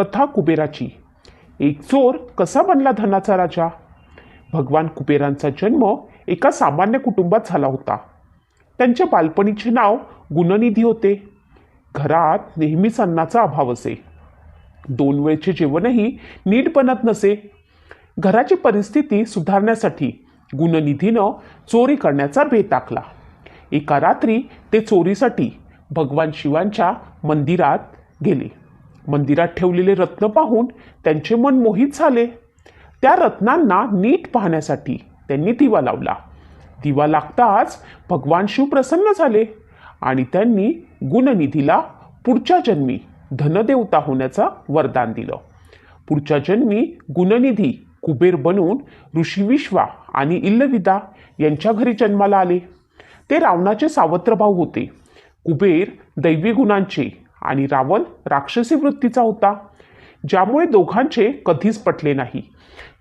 कथा कुबेराची. एक चोर कसा बनला धनाचा राजा? भगवान कुबेरांचा जन्म एका सामान्य कुटुंबात झाला होता. त्यांच्या बालपणीचे नाव गुणनिधी होते. घरात नेहमीच अन्नाचा अभाव असे. दोन वेळचे जेवणही नीट बनत नसे. घराची परिस्थिती सुधारण्यासाठी गुणनिधीनं चोरी करण्याचा बेत टाकला. एका रात्री ते चोरीसाठी भगवान शिवांच्या मंदिरात गेले. मंदिरात ठेवलेले रत्न पाहून त्यांचे मन मोहित झाले. त्या रत्नांना नीट पाहण्यासाठी त्यांनी दिवा लावला. दिवा लागताच भगवान शिव प्रसन्न झाले आणि त्यांनी गुणनिधीला पुढच्या जन्मी धनदेवता होण्याचं वरदान दिलं. पुढच्या जन्मी गुणनिधी कुबेर बनून ऋषी विश्वा आणि इल्लविदा यांच्या घरी जन्माला आले. ते रावणाचे सावत्र भाऊ होते. कुबेर दैवी गुणांचे आणि रावण राक्षसी वृत्तीचा होता. ज्यामुळे दोघांचे कधीच पटले नाही.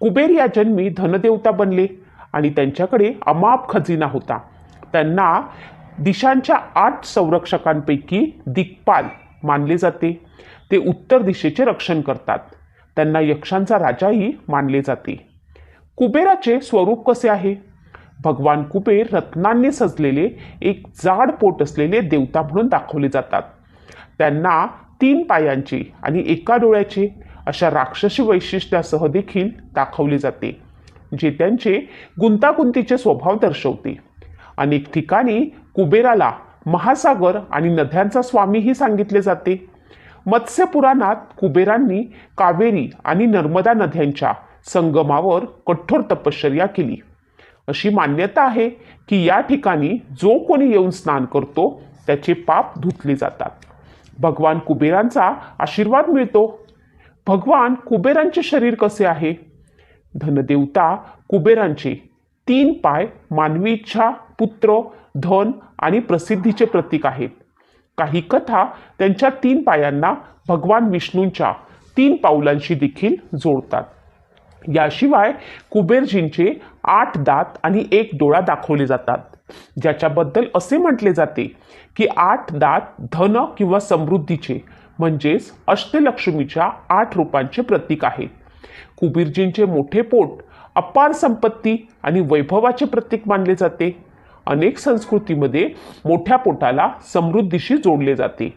कुबेर या जन्मी धनदेवता बनले आणि त्यांच्याकडे अमाप खजिना होता. त्यांना दिशांच्या आठ संरक्षकांपैकी दिग्पाल मानले जाते. ते उत्तर दिशेचे रक्षण करतात. त्यांना यक्षांचा राजाही मानले जाते. कुबेराचे स्वरूप कसे आहे? भगवान कुबेर रत्नांनी सजलेले एक जाड पोट असलेले देवता म्हणून दाखवले जातात. त्यांना तीन पायांची आणि एका डोळ्याची अशा राक्षसी वैशिष्ट्यासह देखील दाखवली जाते जे त्यांचे गुंतागुंतीचे स्वभाव दर्शवते. अनेक ठिकाणी कुबेराला महासागर आणि नद्यांचा स्वामीही सांगितले जाते. मत्स्य पुराणात कुबेरांनी कावेरी आणि नर्मदा नद्यांच्या संगमावर कठोर तपश्चर्या केली. अशी मान्यता आहे की या ठिकाणी जो कोणी येऊन स्नान करतो त्याचे पाप धुतले जातात. भगवान कुबेरांचा आशीर्वाद मिळतो. भगवान कुबेरांचे शरीर कसे आहे? धनदेवता कुबेरांचे तीन पाय मानवी इच्छा पुत्र धन आणि प्रसिद्धीचे प्रतीक आहेत. काही कथा त्यांच्या तीन पायांना भगवान विष्णूंच्या तीन पावलांशी देखील जोडतात. याशिवाय कुबेरजींचे आठ दात आणि एक डोळा दाखवले जातात. ज्याच्याबद्दल असे म्हटले जाते की आठ दात धन किंवा समृद्धीचे म्हणजेच अष्टलक्ष्मीच्या आठ रूपांचे प्रतीक आहेत. कुबीरजींचे मोठे पोट अपार संपत्ती आणि वैभवाचे प्रतीक मानले जाते. अनेक संस्कृतीमध्ये मोठ्या पोटाला समृद्धीशी जोडले जाते.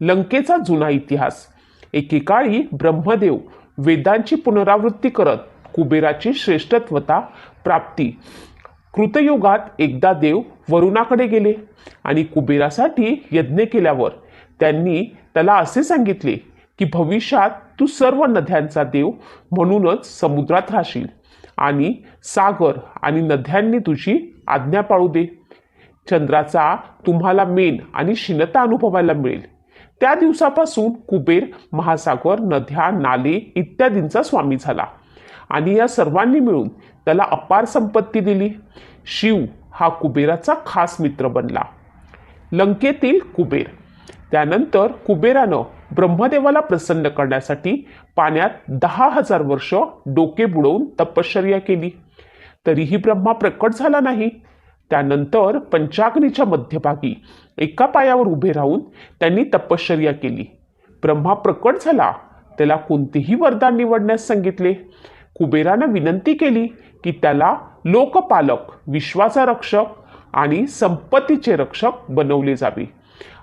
लंकेचा जुना इतिहास. एकेकाळी ब्रह्मदेव वेदांची पुनरावृत्ती करत कुबेराची श्रेष्ठत्वता प्राप्ती कृतयुगात एकदा देव वरुणाकडे गेले आणि कुबेरासाठी यज्ञ केल्यावर त्यांनी त्याला असे सांगितले की भविष्यात तू सर्व नद्यांचा देव म्हणूनच समुद्रात राहशील आणि सागर आणि नद्यांनी तुझी आज्ञा पाळू दे. चंद्राचा तुम्हाला मेन आणि शिनता अनुभवायला मिळेल. त्या दिवसापासून कुबेर महासागर नद्या नाले इत्यादींचा स्वामी झाला आणि या सर्वांनी मिळून त्याला अपार संपत्ती दिली. शिव हा कुबेराचा खास मित्र बनला. लंकेतील कुबेर. त्यानंतर कुबेरानं ब्रह्मदेवाला प्रसन्न करण्यासाठी पाण्यात दहा हजार वर्ष डोके बुडवून तपश्चर्या केली. तरीही ब्रह्मा प्रकट झाला नाही. त्यानंतर पंचाग्नीच्या मध्यभागी एका पायावर उभे राहून त्यांनी तपश्चर्या केली. ब्रह्मा प्रकट झाला. त्याला कोणतेही वरदान निवडण्यास सांगितले. कुबेरानं विनंती केली की त्याला लोकपालक विश्वाचा रक्षक आणि संपत्तीचे रक्षक बनवले जावे.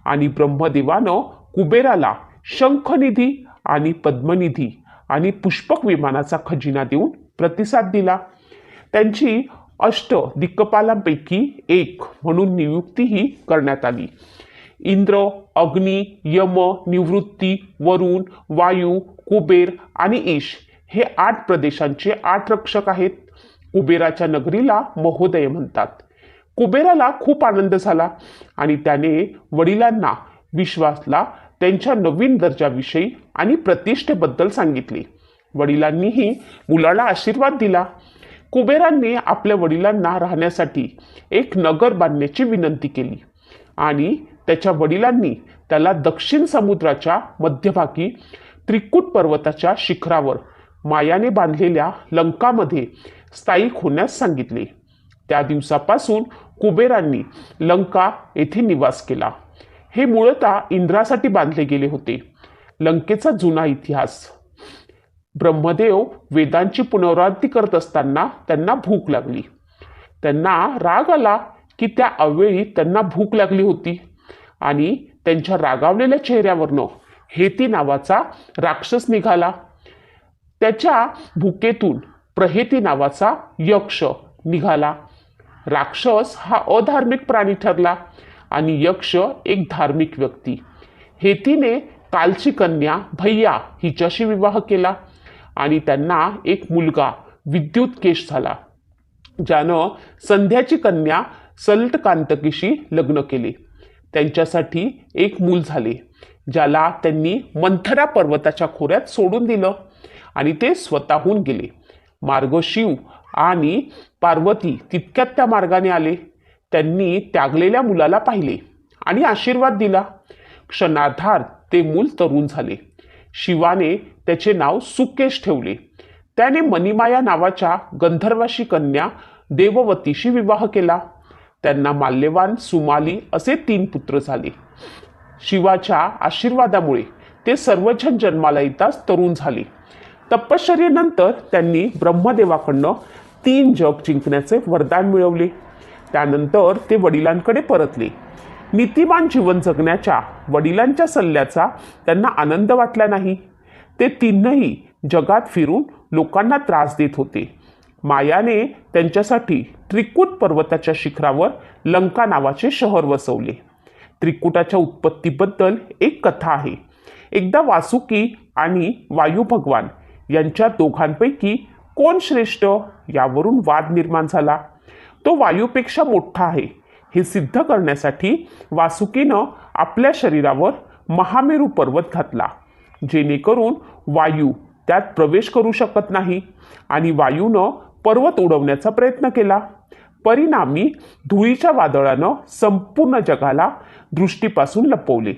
आणि ब्रह्मदेवानं कुबेराला शंखनिधी आणि पद्मनिधी आणि पुष्पक विमानाचा खजिना देऊन प्रतिसाद दिला. त्यांची अष्ट दिक्कपालांपैकी एक म्हणून नियुक्तीही करण्यात आली. इंद्र अग्नी यम निवृत्ती वरुण वायू कुबेर आणि ईश हे आठ प्रदेशांचे आठ रक्षक आहेत. कुबेराच्या नगरीला महोदय म्हणतात. कुबेराला खूप आनंद झाला आणि त्याने वडिलांना विश्वासला त्यांच्या नवीन दर्जाविषयी आणि प्रतिष्ठेबद्दल सांगितले. वडिलांनीही मुलाला आशीर्वाद दिला. कुबेरांनी आपल्या वडिलांना राहण्यासाठी एक नगर बांधण्याची विनंती केली आणि त्याच्या वडिलांनी त्याला दक्षिण समुद्राच्या मध्यभागी त्रिकूट पर्वताच्या शिखरावर मायाने बांधलेल्या लंकामध्ये स्थायिक होण्यास सांगितले. त्या दिवसापासून कुबेरांनी लंका येथे निवास केला. हे मूळतः इंद्रासाठी बांधले गेले होते. लंकेचा जुना इतिहास. ब्रह्मदेव वेदांची पुनरावृत्ती करत असताना त्यांना भूक लागली. त्यांना राग आला की त्या अवेळी त्यांना भूक लागली होती आणि त्यांच्या रागावलेल्या चेहऱ्यावरनं हेती नावाचा राक्षस निघाला. त्याच्या भुकेतून प्रहेती नावाचा यक्ष निघाला. राक्षस हा अधार्मिक प्राणी ठरला आणि यक्ष एक धार्मिक व्यक्ती. हेतीने कालची कन्या भैया हिच्याशी विवाह केला आणि त्यांना एक मुलगा विद्युत केश झाला. ज्यानं संध्याची कन्या सल्टकांतकीशी लग्न केले. त्यांच्यासाठी एक मूल झाले ज्याला त्यांनी मंथरा पर्वताच्या खोऱ्यात सोडून दिलं. आणि ते स्वतःहून गेले. मार्ग शिव आणि पार्वती तितक्यात त्या मार्गाने आले. त्यांनी त्यागलेल्या मुलाला पाहिले आणि आशीर्वाद दिला. क्षणाधार ते मूल तरुण झाले. शिवाने त्याचे नाव सुकेश ठेवले. त्याने मणिमाया नावाच्या गंधर्वाशी कन्या देववतीशी विवाह केला. त्यांना माल्यवान सुमाली असे तीन पुत्र झाले. शिवाच्या आशीर्वादामुळे ते सर्वजण जन्माला येताच तरुण झाले. तपश्चर्येनंतर त्यांनी ब्रह्मदेवाकडनं तीन जग जिंकण्याचे वरदान मिळवले. त्यानंतर ते वडिलांकडे परतले. नीतिमान जीवन जगण्याच्या वडिलांच्या सल्ल्याचा त्यांना आनंद वाटला नाही. ते तीनही जगात फिरून लोकांना त्रास देत होते. मायाने त्यांच्यासाठी त्रिकूट पर्वताच्या शिखरावर लंका नावाचे शहर वसवले. त्रिकुटाच्या उत्पत्तीबद्दल एक कथा आहे. एकदा वासुकी आणि वायू भगवान यांच्या दोघांपैकी कोण श्रेष्ठ यावरून वाद निर्माण झाला? तो वायूपेक्षा मोठा आहे. हे सिद्ध करण्यासाठी वासुकीनं आपल्या शरीरावर महामेरू पर्वत घातला जेणेकरून वायू त्यात प्रवेश करू शकत नाही आणि वायूनं पर्वत उडवण्याचा प्रयत्न केला. परिणामी धुळीच्या वादळानं संपूर्ण जगाला दृष्टीपासून लपवले.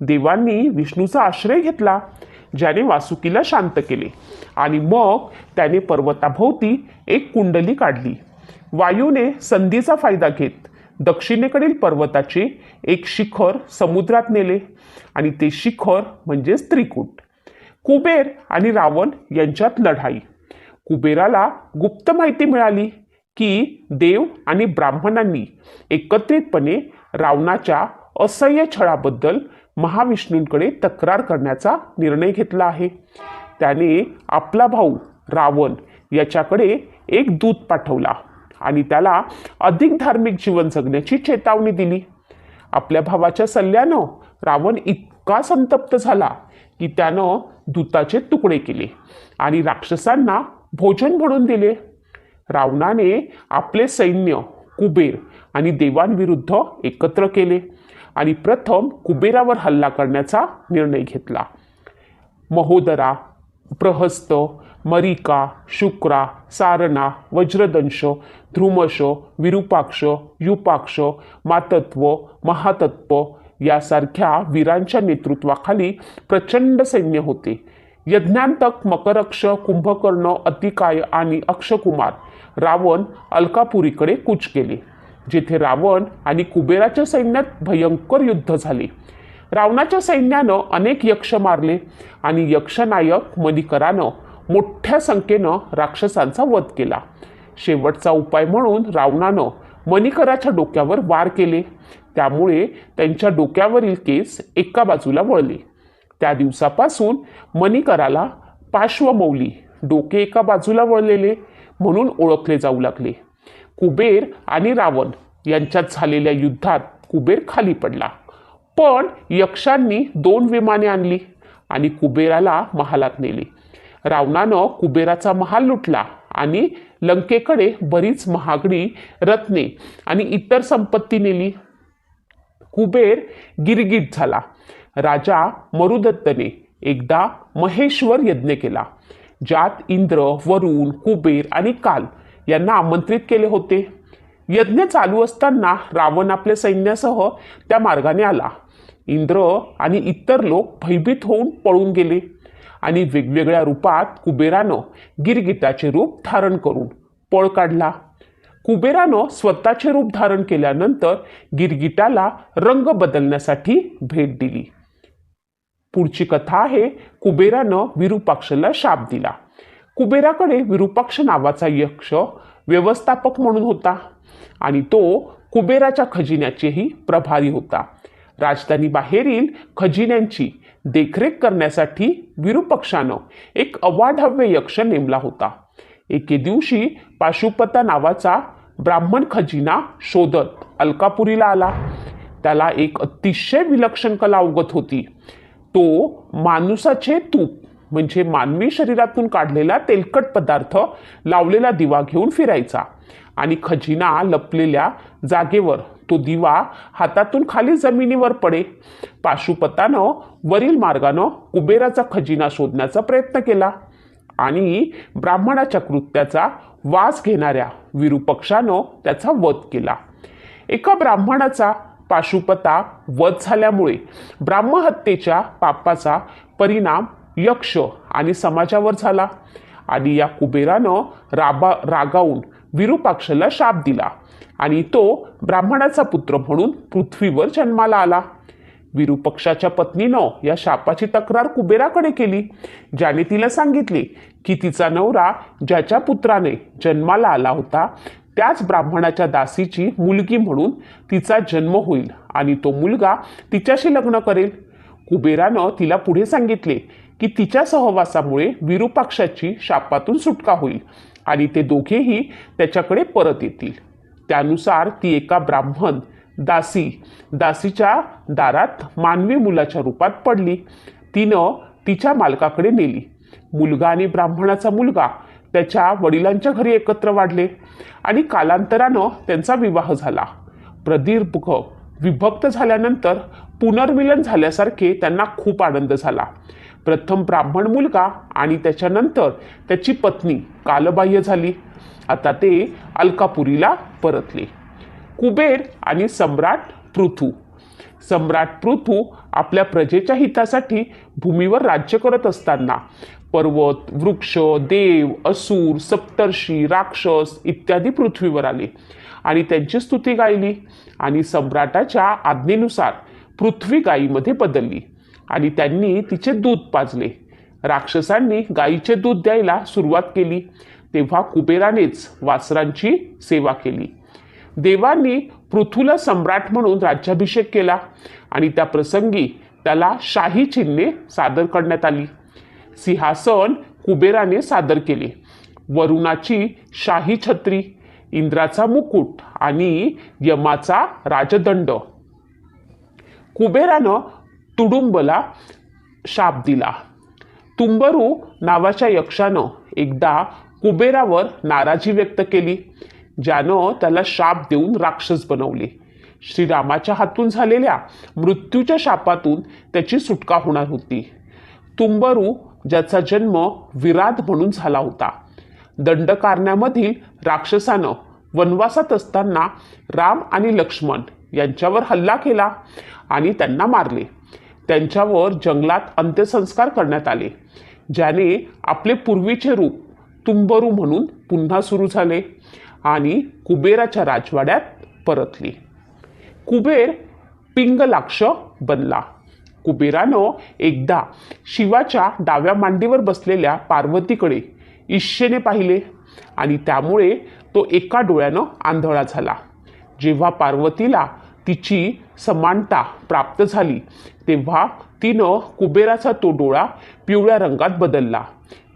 देवांनी विष्णूचा आश्रय घेतला. ज्याने वासुकीला शांत केले. आणि मग त्याने पर्वताभोवती एक कुंडली काढली. वायूने संधीचा फायदा घेत दक्षिणेकडील पर्वताचे एक शिखर समुद्रात नेले. आणि ते शिखर म्हणजेच त्रिकूट. कुबेर आणि रावण यांच्यात लढाई. कुबेराला गुप्त माहिती मिळाली की देव आणि ब्राह्मणांनी एकत्रितपणे रावणाच्या असह्य छळाबद्दल महाविष्णूंकडे तक्रार करण्याचा निर्णय घेतला आहे. त्याने आपला भाऊ रावण याच्याकडे एक दूत पाठवला आणि त्याला अधिक धार्मिक जीवन जगण्याची चेतावणी दिली. आपल्या भावाच्या सल्ल्यानं रावण इतका संतप्त झाला की त्यानं दूताचे तुकडे केले आणि राक्षसांना भोजन म्हणून दिले. रावणाने आपले सैन्य कुबेर आणि देवांविरुद्ध एकत्र केले. आणि प्रथम कुबेरावर हल्ला करण्याचा निर्णय घेतला. महोदरा प्रहस्त मरिका शुक्रा सारणा वज्रदंश ध्रुमश विरूपाक्ष युपाक्ष मातत्व महातत्व यासारख्या वीरांच्या नेतृत्वाखाली प्रचंड सैन्य होते. यज्ञांतक मकरक्ष कुंभकर्ण अतिकाय आणि अक्षकुमार रावण अलकापुरीकडे कूच केले. जेथे रावण आणि कुबेराच्या सैन्यात भयंकर युद्ध झाले. रावणाच्या सैन्यानं अनेक यक्ष मारले आणि यक्षनायक मणिकरानं मोठ्या संख्येनं राक्षसांचा वध केला. शेवटचा उपाय म्हणून रावणानं मणिकराच्या डोक्यावर वार केले. त्यामुळे त्यांच्या डोक्यावरील केस एका बाजूला वळले. त्या दिवसापासून मणिकराला पार्श्वमौली डोके एका बाजूला वळलेले म्हणून ओळखले जाऊ लागले. कुबेर आणि रावण यांच्यात झालेल्या युद्धात कुबेर खाली पडला. पण यक्षांनी दोन विमाने आणली आणि कुबेराला महालात नेली. रावणानं कुबेराचा महाल लुटला आणि लंकेकडे बरीच महागडी रत्ने आणि इतर संपत्ती नेली. कुबेर गिरगिट झाला. राजा मरुदत्तने एकदा महेश्वर यज्ञ केला ज्यात इंद्र वरुण कुबेर आणि काल यांना आमंत्रित केले होते. यज्ञ चालू असताना रावण आपल्या सैन्यासह त्या मार्गाने आला. इंद्र आणि इतर लोक भयभीत होऊन पळून गेले आणि वेगवेगळ्या रूपात कुबेरानं गिरगिटाचे रूप धारण करून पळ काढला. कुबेरानं स्वतःचे रूप धारण केल्यानंतर गिरगिटाला रंग बदलण्यासाठी भेट दिली. पुढची कथा आहे कुबेरानं विरूपाक्षला शाप दिला. कुबेराकडे विरूपाक्ष नावाचा यक्ष व्यवस्थापक म्हणून होता आणि तो कुबेराच्या खजिन्याचेही प्रभारी होता. राजधानी बाहेरील खजिन्यांची देखरेख करण्यासाठी विरूपक्षानं एक अवाढव्य यक्ष नेमला होता. एके दिवशी पाशुपता नावाचा ब्राह्मण खजिना शोधत अलकापुरीला आला. त्याला एक अतिशय विलक्षण कला अवगत होती. तो माणुसाचे तूप म्हणजे मानवी शरीरातून काढलेला तेलकट पदार्थ लावलेला दिवा घेऊन फिरायचा. आणि खजिना लपलेल्या जागेवर तो दिवा हातातून खाली जमिनीवर पडे. पाशुपतानं वरील मार्गानं कुबेराचा खजिना शोधण्याचा प्रयत्न केला. आणि ब्राह्मणाच्या कृत्याचा वास घेणाऱ्या विरूपक्षानं त्याचा वध केला. एका ब्राह्मणाचा पाशुपता वध झाल्यामुळे ब्राह्महत्येच्या पापाचा परिणाम यक्ष आणि समाजावर झाला. आणि या कुबेरानं राबा रागावून विरूपाक्षला शाप दिला. आणि तो ब्राह्मणाचा पुत्र म्हणून पृथ्वीवर जन्माला आला. विरूपक्षाच्या पत्नीनं या शापाची तक्रार कुबेराकडे केली ज्याने तिला सांगितले की तिचा नवरा ज्याच्या पुत्राने जन्माला आला होता त्याच ब्राह्मणाच्या दासीची मुलगी म्हणून तिचा जन्म होईल आणि तो मुलगा तिच्याशी लग्न करेल. कुबेरानं तिला पुढे सांगितले की तिच्या सहवासामुळे विरूपाक्षाची शापातून सुटका होईल आणि ते दोघेही त्याच्याकडे परत येतील. त्यानुसार ती एका ब्राह्मण दासी दासीच्या दारात मानवी मुलाच्या रूपात पडली. तिनं तिच्या मालकाकडे नेली. मुलगा आणि ब्राह्मणाचा मुलगा त्याच्या वडिलांच्या घरी एकत्र वाढले आणि कालांतरानं त्यांचा विवाह झाला. प्रदीर्घ विभक्त झाल्यानंतर पुनर्मिलन झाल्यासारखे त्यांना खूप आनंद झाला. प्रथम ब्राह्मण मुलगा आणि त्याच्यानंतर त्याची पत्नी कालबाह्य झाली. आता ते अलकापुरीला परतले. कुबेर आणि सम्राट पृथू. सम्राट पृथू आपल्या प्रजेच्या हितासाठी भूमीवर राज्य करत असताना पर्वत वृक्ष देव असुर सप्तर्षी राक्षस इत्यादी पृथ्वीवर आले आणि त्यांची स्तुती गायली आणि सम्राटाच्या आज्ञेनुसार पृथ्वी गायीमध्ये बदलली. आणि त्यांनी तिचे दूध पाजले. राक्षसांनी गायीचे दूध द्यायला सुरुवात केली. तेव्हा कुबेरानेच वासरांची सेवा केली. देवांनी पृथूला सम्राट म्हणून राज्याभिषेक केला आणि त्या प्रसंगी त्याला शाही चिन्हे सादर करण्यात आली. सिंहासन कुबेराने सादर केले. वरुणाची शाही छत्री इंद्राचा मुकुट आणि यमाचा राजदंड. कुबेरानं तुडुंबला शाप दिला. तुंबरू नावाच्या यक्षानं एकदा कुबेरावर नाराजी व्यक्त केली. ज्यानं त्याला शाप देऊन राक्षस बनवले. श्रीरामाच्या हातून झालेल्या मृत्यूच्या शापातून त्याची सुटका होणार होती. तुंबरू ज्याचा जन्म विराध म्हणून झाला होता दंडकारण्यामधील राक्षसानं वनवासात असताना राम आणि लक्ष्मण यांच्यावर हल्ला केला आणि त्यांना मारले. त्यांच्यावर जंगलात अंत्यसंस्कार करण्यात आले ज्याने आपले पूर्वीचे रूप तुंबरू म्हणून पुन्हा सुरू झाले आणि कुबेराच्या राजवाड्यात परतली. कुबेर पिंगलाक्ष बनला. कुबेरानं एकदा शिवाच्या डाव्या मांडीवर बसलेल्या पार्वतीकडे ईश्येने पाहिले आणि त्यामुळे तो एका डोळ्यानं आंधळा झाला. जेव्हा पार्वतीला तिची समानता प्राप्त झाली. तेव्हा तिनं कुबेराचा तो डोळा पिवळ्या रंगात बदलला.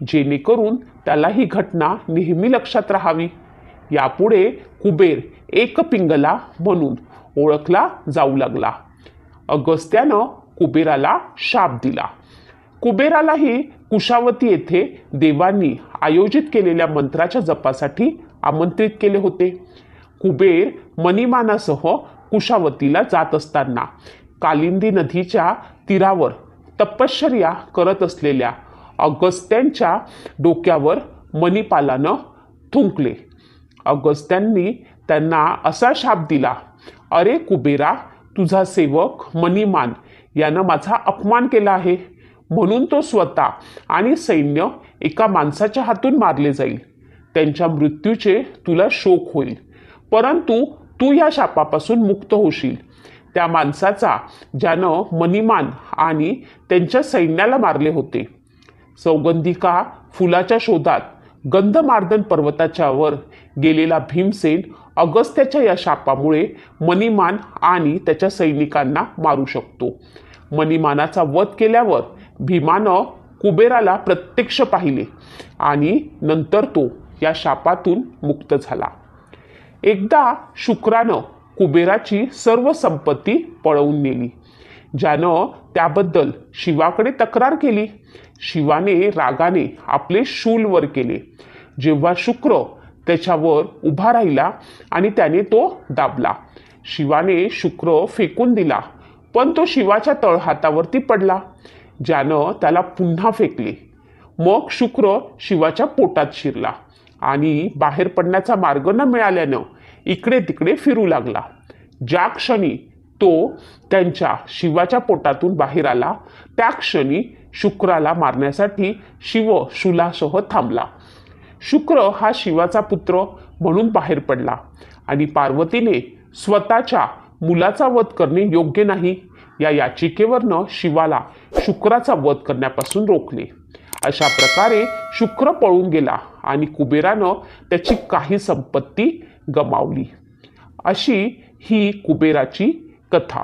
जेणेकरून त्याला ही घटना नेहमी लक्षात राहावी. यापुढे कुबेर एक पिंगला म्हणून ओळखला जाऊ लागला. अगस्त्यानं कुबेराला शाप दिला. कुबेरालाही कुशावती येथे देवांनी आयोजित केलेल्या मंत्राच्या जपासाठी आमंत्रित केले होते. कुबेर मणिमानासह कुशावतीला जात असताना कालिंदी नदीच्या तीरावर तपश्चर्या करत असलेल्या अगस्त्यांच्या डोक्यावर मणिपालानं थुंकले. अगस्त्यांनी त्यांना असा शाप दिला अरे कुबेरा तुझा सेवक मणिमान यानं माझा अपमान केला आहे. म्हणून तो स्वतः आणि सैन्य एका माणसाच्या हातून मारले जाईल. त्यांच्या मृत्यूचे तुला शोक होईल. परंतु तू या शापापासून मुक्त होशील. त्या माणसाचा ज्यानं मणिमान आणि त्यांच्या सैन्याला मारले होते. सौगंधिका फुलाच्या शोधात गंधमार्दन पर्वताच्या वर गेलेला भीमसेन अगस्त्याच्या या शापामुळे मणिमान आणि त्याच्या सैनिकांना मारू शकतो. मणिमानाचा वध केल्यावर भीमानं कुबेराला प्रत्यक्ष पाहिले आणि नंतर तो या शापातून मुक्त झाला. एकदा शुक्रानं कुबेराची सर्व संपत्ती पळवून नेली. ज्यानं त्याबद्दल शिवाकडे तक्रार केली. शिवाने रागाने आपले शूल वर केले. जेव्हा शुक्र त्याच्यावर उभा राहिला आणि त्याने तो दाबला. शिवाने शुक्र फेकून दिला पण तो शिवाच्या तळहातावरती पडला. ज्यानं त्याला पुन्हा फेकले. मग शुक्र शिवाच्या पोटात शिरला. आणि बाहेर पडण्याचा मार्ग न मिळाल्यानं इकडे तिकडे फिरू लागला. ज्या क्षणी तो त्यांच्या शिवाच्या पोटातून बाहेर आला त्या क्षणी शुक्राला मारण्यासाठी शिव शूलासह थांबला. शुक्र हा शिवाचा पुत्र म्हणून बाहेर पडला आणि पार्वतीने स्वतःच्या मुलाचा वध करणे योग्य नाही. या याचिकेवरनं शिवाला शुक्राचा वध करण्यापासून रोखले. अशा प्रकारे शुक्र पळून गेला. आणि कुबेरानं त्याची काही संपत्ती गमावली. अशी ही कुबेराची कथा.